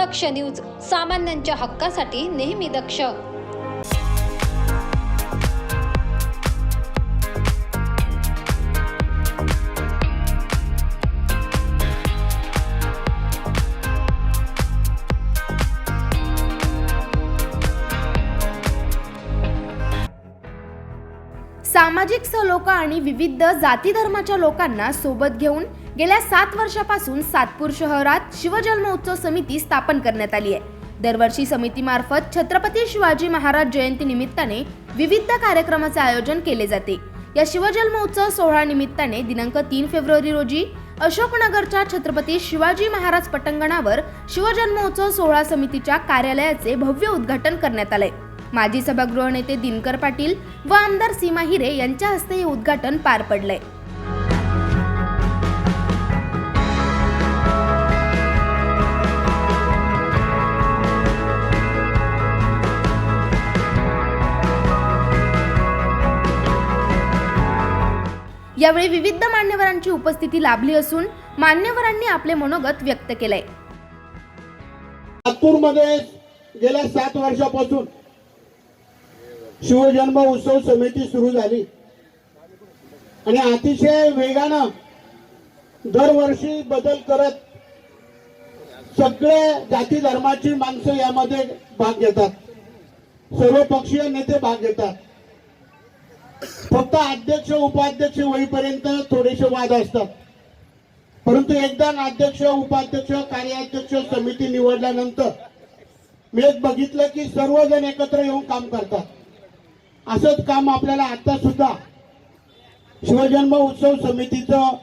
दक्ष news सामान्यांच्या हक्कासाठी नेहमी दक्ष. सामाजिक सलोका आणि विविध जाती धर्माच्या लोकांना सोबत घेऊन गेल्या सात वर्षापासून सातपूर शहरात शिवजन्मोत्सव समिती स्थापन करण्यात आली आहे. दरवर्षी समितीमार्फत छत्रपती शिवाजी महाराज जयंती निमित्ताने विविध कार्यक्रमाचे आयोजन केले जाते. या शिवजन्मोत्सव सोहळा निमित्ताने दिनांक तीन फेब्रुवारी रोजी अशोकनगरच्या छत्रपती शिवाजी महाराज पटंगणावर शिवजन्मोत्सव सोहळा समितीच्या कार्यालयाचे भव्य उद्घाटन करण्यात आले माजी सभागृह नेते दिनकर पाटील व आमदार सीमा हिरे यांच्या हस्ते हे उद्घाटन पार पडलंय. यावेळी विविध मान्यवरांची उपस्थिती लाभली असून मान्यवरांनी आपले मनोगत व्यक्त केलंय. नागपूरमध्ये गेल्या सात वर्षापासून शिवजन्म उत्सव समिती सुरू झाली. आणि अतिशय वेगानं दरवर्षी बदल करत सगळे जाती धर्माची माणसं यामध्ये भाग घेतात. सर्व पक्षीय नेते भाग घेतात. फक्त अध्यक्ष उपाध्यक्ष होईपर्यंत थोडेसे वाद असतात. परंतु एकदा अध्यक्ष उपाध्यक्ष कार्याध्यक्ष समिती निवडल्यानंतर मी एक बघितलं की सर्वजण एकत्र येऊन काम करतात. असंच काम आपल्याला आता सुद्धा शिवजन्म उत्सव समितीचं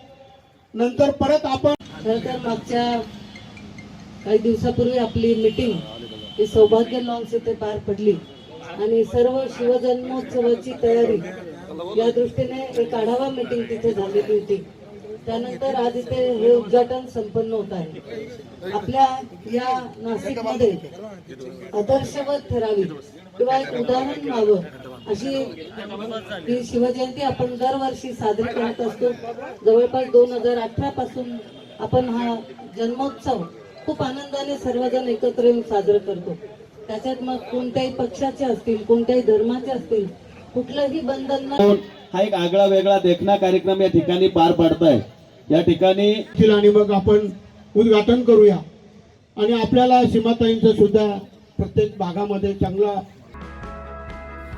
नंतर परत आपण खरं तर मागच्या काही दिवसापूर्वी आपली मीटिंग ही सौभाग्य लॉन्स येथे पार पडली. आणि सर्व शिवजन्मोत्सवाची तयारी या दृष्टीने एक आढावा मीटिंग तिथे झालेली होती. त्यानंतर आज इथे हे उद्घाटन संपन्न होत आहे. आपल्या या नाशिकमध्ये आदर्शवत ठरावी किंवा एक उदाहरण व्हावं अशी ही शिवजयंती आपण दरवर्षी साजरी करत असतो. जवळपास दोन हजार अठरा पासून आपण हा जन्मोत्सव खूप आनंदाने सर्वजण एकत्र येऊन साजरा करतो. त्याच्यात मग कोणत्याही पक्षाचे असतील कोणत्याही धर्माचे असतील कुठलंही बंधन हा एक आगळा वेगळा देखणा कार्यक्रम या ठिकाणी पार पाडताय. या ठिकाणी आणि मग आपण उद्घाटन करूया. आणि आपल्याला सीमाताईंचं सुद्धा प्रत्येक भागामध्ये चांगला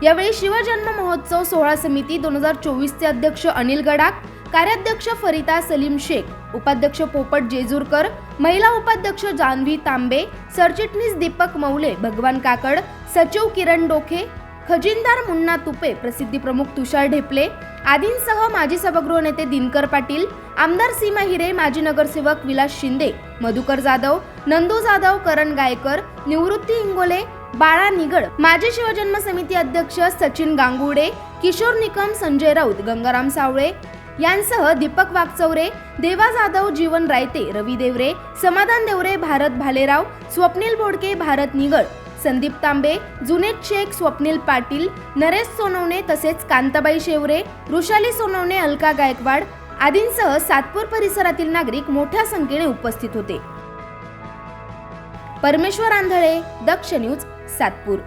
यावेळी शिवजन्म महोत्सव सोहळा समिती दोन हजार चोवीसचे अध्यक्ष अनिल गडाख कार्याध्यक्ष फरिता सलीम शेख उपाध्यक्ष पोपट जेजूरकर महिला उपाध्यक्ष जान्हवी तांबे सरचिटणीस दीपक मौले भगवान काकड सचिव किरण डोखे खजिनदार मुन्ना तुपे प्रसिद्धी प्रमुख तुषार ढेपले आदींसह माजी सभागृह नेते दिनकर पाटील आमदार सीमा हिरे माजी नगरसेवक विलास शिंदे मधुकर जाधव नंदू जाधव करण गायकर निवृत्ती इंगोले बाळा निगड माजी शिवजन्म समिती अध्यक्ष सचिन गांगुडे किशोर निकम संजय राऊत गंगाराम सावळे यांसह दीपक वागचौरे देवा जाधव जीवन रायते रवी देवरे समाधान देवरे भारत भालेराव स्वप्नील बोडके भारत निगड. संदीप तांबे जुनेद शेख स्वप्नील पाटील नरेश सोनवणे तसेच कांताबाई शेवरे वृषाली सोनवणे अलका गायकवाड आदींसह सातपूर परिसरातील नागरिक मोठ्या संख्येने उपस्थित होते. परमेश्वर आंधळे दक्ष न्यूज सातपूर.